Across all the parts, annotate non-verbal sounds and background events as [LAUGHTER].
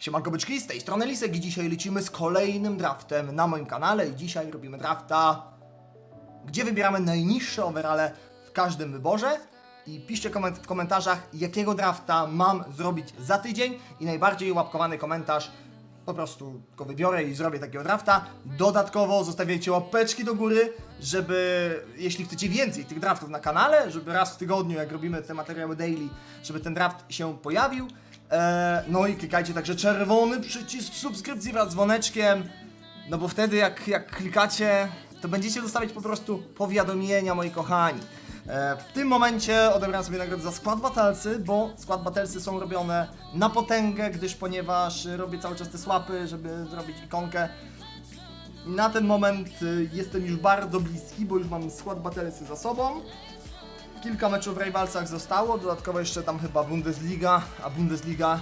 Siemanko byczki, z tej strony Lisek i dzisiaj lecimy z kolejnym draftem na moim kanale i dzisiaj robimy drafta, gdzie wybieramy najniższe overale w każdym wyborze i piszcie koment w komentarzach, jakiego drafta mam zrobić za tydzień i najbardziej łapkowany komentarz po prostu go wybiorę i zrobię takiego drafta. Dodatkowo zostawiajcie łapeczki do góry, żeby jeśli chcecie więcej tych draftów na kanale, żeby raz w tygodniu, jak robimy te materiały daily, żeby ten draft się pojawił. Eee, no i klikajcie także czerwony przycisk subskrypcji wraz z dzwoneczkiem, no bo wtedy jak, jak klikacie, to będziecie dostawać po prostu powiadomienia, moi kochani. E, w tym momencie odebrałem sobie nagrodę za skład battlesy, bo skład battlesy są robione na potęgę, gdyż ponieważ robię cały czas te swapy, żeby zrobić ikonkę. Na ten moment y, jestem już bardzo bliski, bo już mam skład battlesy za sobą. Kilka meczów w rivalsach zostało, dodatkowo jeszcze tam chyba Bundesliga, a Bundesliga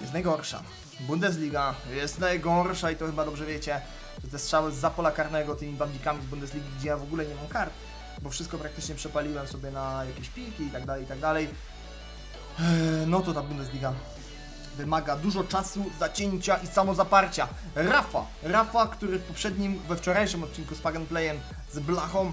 jest najgorsza. Bundesliga jest najgorsza i to chyba dobrze wiecie, że te strzały z pola karnego tymi bandikami z Bundesligi, gdzie ja w ogóle nie mam kart, bo wszystko praktycznie przepaliłem sobie na jakieś piki i tak dalej, i tak dalej. Eee, No to ta Bundesliga wymaga dużo czasu, zacięcia i samozaparcia. Rafa, Rafa, który w poprzednim, we wczorajszym odcinku z Pagan Playem z Blachą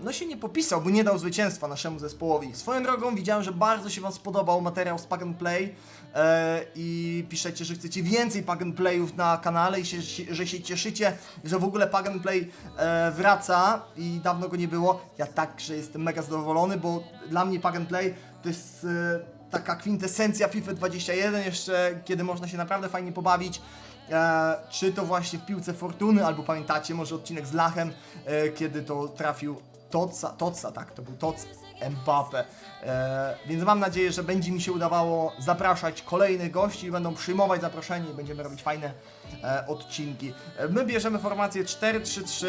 no się nie popisał, bo nie dał zwycięstwa naszemu zespołowi. Swoją drogą widziałem, że bardzo się Wam spodobał materiał z Pagan Play eee, i piszecie, że chcecie więcej Pagan Playów na kanale i się, że się cieszycie, że w ogóle Pagan Play eee, wraca i dawno go nie było. Ja także jestem mega zadowolony, bo dla mnie Pagan Play to jest e, taka kwintesencja FIFA 21 jeszcze, kiedy można się naprawdę fajnie pobawić. E, czy to właśnie w piłce fortuny, albo pamiętacie może odcinek z Lachem, e, kiedy to trafił Toca, Toca, tak, to był Toc Mbappe. E, więc mam nadzieję, że będzie mi się udawało zapraszać kolejnych gości będą przyjmować zaproszenie i będziemy robić fajne e, odcinki. E, my bierzemy formację 4-3-3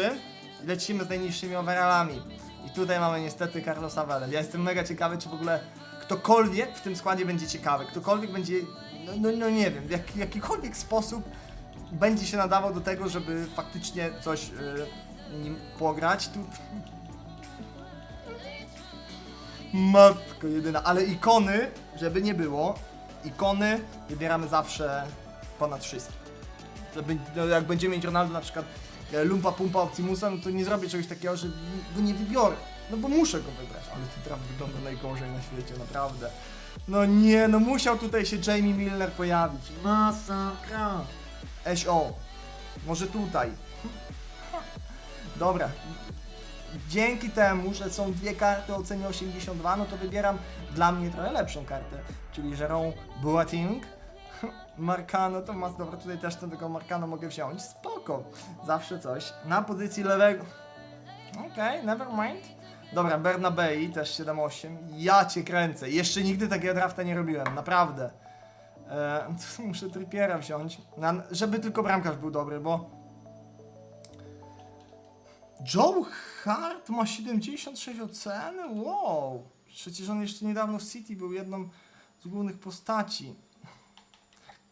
i lecimy z najniższymi overallami. I tutaj mamy niestety Carlosa Vela. Ja jestem mega ciekawy, czy w ogóle ktokolwiek w tym składzie będzie ciekawy. Ktokolwiek będzie, no, no, no nie wiem, w jak, jakikolwiek sposób będzie się nadawał do tego, żeby faktycznie coś y, nim pograć. Tu... Matko jedyna, ale ikony, żeby nie było, ikony wybieramy zawsze ponad wszystko. Żeby, no, jak będziemy mieć Ronaldo na przykład e, Lumpa Pumpa Optimusa, no to nie zrobię czegoś takiego, że go nie wybiorę. No bo muszę go wybrać, ale ten traf wygląda najgorzej na świecie, naprawdę. No nie, no musiał tutaj się Jamie Milner pojawić. Masakra. SO. Może tutaj. Dobra. Dzięki temu, że są dwie karty o cenie 82, no to wybieram dla mnie trochę lepszą kartę, czyli Jerome Boateng. Marcano to mas, dobra, tutaj też tego Marcano mogę wziąć, spoko, zawsze coś. Na pozycji lewego, okej, never mind. Dobra, Bernabei też 7-8, ja cię kręcę, jeszcze nigdy takiego drafta nie robiłem, naprawdę. E, [LAUGHS] muszę Trippiera wziąć, na, żeby tylko bramkarz był dobry, bo... Joe Hart ma 76 oceny? Wow! Przecież on jeszcze niedawno w City był jedną z głównych postaci.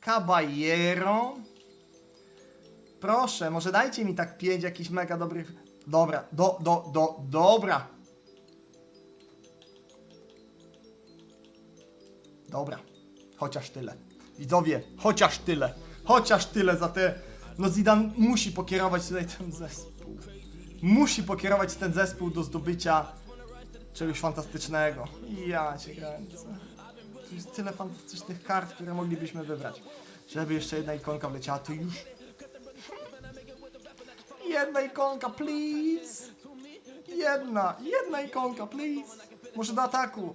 Caballero. Proszę, może dajcie mi tak pięć jakichś mega dobrych... Dobra, do, do, do, dobra. Dobra, chociaż tyle. Widzowie, chociaż tyle. Chociaż tyle za te... No Zidane musi pokierować tutaj ten zespół. Musi pokierować ten zespół do zdobycia czegoś fantastycznego. Ja cię kręcę. Tu jest tyle fantastycznych kart, które moglibyśmy wybrać. Żeby jeszcze jedna ikonka wleciała, to już... Jedna ikonka, please! Jedna, jedna ikonka, please! Może do ataku.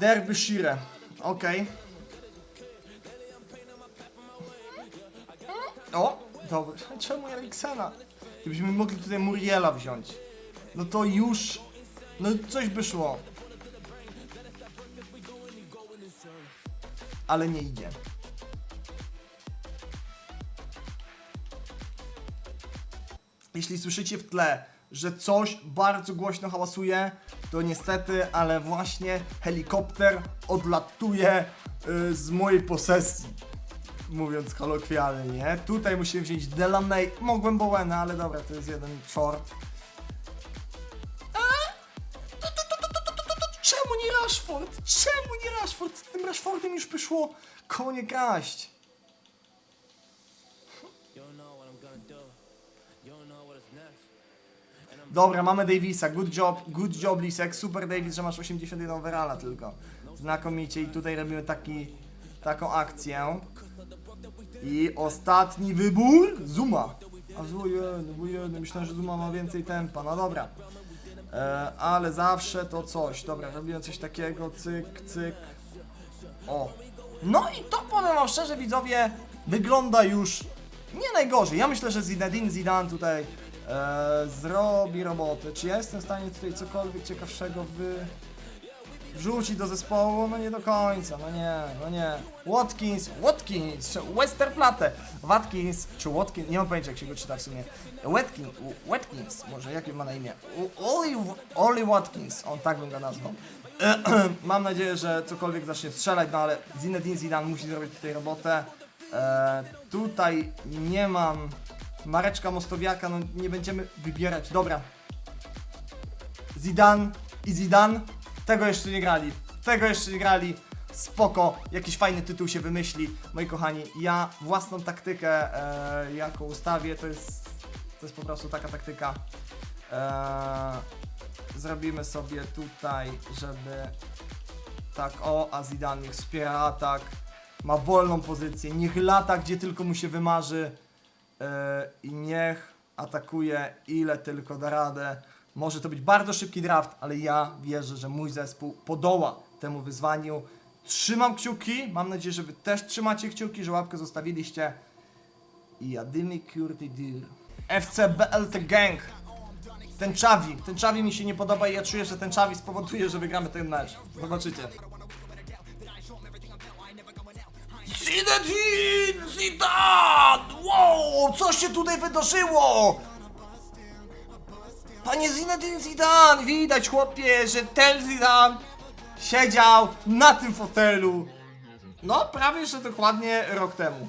Derbyshire. Okej. O, dobra. [LAUGHS] Czemu Eriksena? Gdybyśmy mogli tutaj Muriela wziąć. No to już... No coś by szło. Ale nie idzie. Jeśli słyszycie w tle, że coś bardzo głośno hałasuje, to niestety, ale właśnie helikopter odlatuje y, z mojej posesji. Mówiąc kolokwialnie, nie? Tutaj musimy wziąć Delaney. Mogłem Bowena, ale dobra, to jest jeden short. Czemu nie Rashford? Czemu nie Rashford? Z tym Rashfordem już wyszło konie kraść. Dobra, mamy Davisa, good job, good job Lisek, super Davis, że masz 81 overalla tylko. Znakomicie i tutaj robimy taki, taką akcję. I ostatni wybór, Zuma. A jeden, myślałem, że Zuma ma więcej tempa, no dobra. E, ale zawsze to coś, dobra, robiłem coś takiego, cyk, cyk. O. No i to powiem szczerze widzowie, wygląda już nie najgorzej. Ja myślę, że Zinedine Zidane tutaj e, zrobi robotę. Czy ja jestem w stanie tutaj cokolwiek ciekawszego wy... wrzucić do zespołu? No nie do końca, no nie, no nie. Watkins, Watkins, Westerplatte, Watkins, czy Watkins, nie mam pojęcia jak się go czyta w sumie. Watkins, Watkins, może jak ma na imię? Oli, Oli Watkins, on tak bym go nazwał. [CLEARS THROAT] Mam nadzieję, że cokolwiek zacznie strzelać, no ale Zinedine Zidane musi zrobić tutaj robotę. E, tutaj nie mam Mareczka Mostowiaka, no nie będziemy wybierać. Dobra. Zidane i Zidane, tego jeszcze nie grali. Tego jeszcze nie grali. Spoko, jakiś fajny tytuł się wymyśli. Moi kochani, ja własną taktykę, e, jaką ustawię, to jest, to jest po prostu taka taktyka. E, zrobimy sobie tutaj, żeby tak, o, a Zidane niech wspiera atak, ma wolną pozycję, niech lata gdzie tylko mu się wymarzy i niech atakuje ile tylko da radę. Może to być bardzo szybki draft, ale ja wierzę, że mój zespół podoła temu wyzwaniu. Trzymam kciuki, mam nadzieję, że wy też trzymacie kciuki, że łapkę zostawiliście. I jadymy kurty dir. FC BLT Gang. Ten Czawi, ten Czawi mi się nie podoba i ja czuję, że ten Czawi spowoduje, że wygramy ten mecz. Zobaczycie. Zinedine Zidane! Wow, co się tutaj wydarzyło? Panie Zinedine Zidane, widać chłopie, że ten Zidane siedział na tym fotelu. No, prawie że dokładnie rok temu.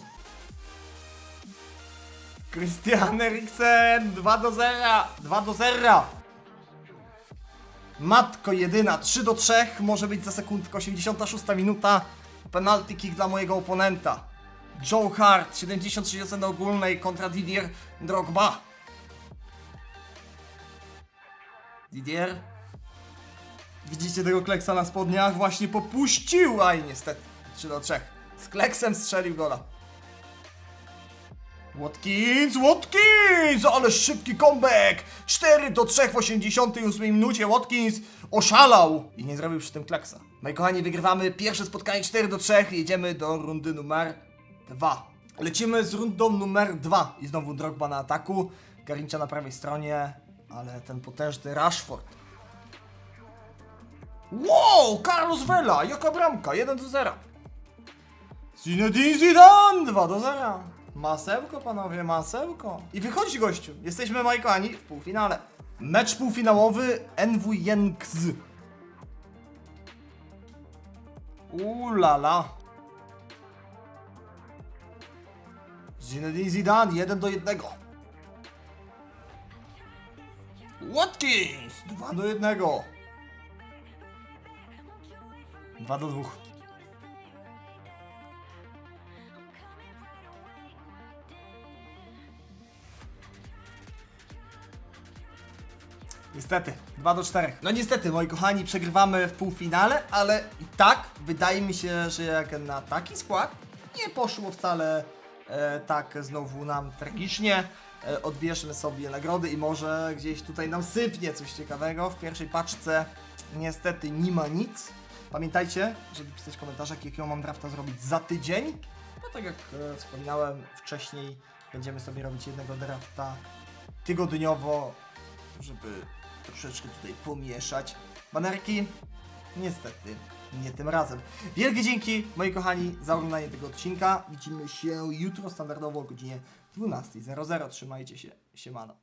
Christian Eriksen 2 do 0, 2 do 0. Matko jedyna, 3 do 3, może być za sekundkę, 86 minuta. Penalty kick dla mojego oponenta. Joe Hart, 73 oceny ogólnej kontra Didier Drogba. Didier. Widzicie tego kleksa na spodniach? Właśnie popuścił, aj niestety. 3 do 3. Z kleksem strzelił gola. Watkins, Watkins! Ale szybki comeback! 4 do 3 w 88 minucie. Watkins oszalał i nie zrobił przy tym klaksa. Moi kochani, wygrywamy pierwsze spotkanie 4 do 3. Jedziemy do rundy numer 2. Lecimy z rundą numer 2 i znowu Drogba na ataku. Garincia na prawej stronie, ale ten potężny Rashford. Wow! Carlos Vela! Jaka bramka? 1 do 0. Zinedine Zidane 2 do 0. Masełko, panowie, masełko. I wychodzi gościu. Jesteśmy, moi kochani, w półfinale. Mecz półfinałowy NW Jenks. Ulala. Zinedine Zidane 1 do 1. Watkins 2 do 1. 2 do 2. Niestety, 2 do 4. No niestety, moi kochani, przegrywamy w półfinale, ale i tak wydaje mi się, że jak na taki skład nie poszło wcale e, tak znowu nam tragicznie. E, odbierzmy sobie nagrody i może gdzieś tutaj nam sypnie coś ciekawego. W pierwszej paczce niestety nie ma nic. Pamiętajcie, żeby pisać w komentarzach, jakiego mam drafta zrobić za tydzień. No tak jak e, wspominałem wcześniej, będziemy sobie robić jednego drafta tygodniowo, żeby troszeczkę tutaj pomieszać. Banerki, niestety, nie tym razem. Wielkie dzięki, moi kochani, za oglądanie tego odcinka. Widzimy się jutro standardowo o godzinie 12.00. Trzymajcie się, siemano.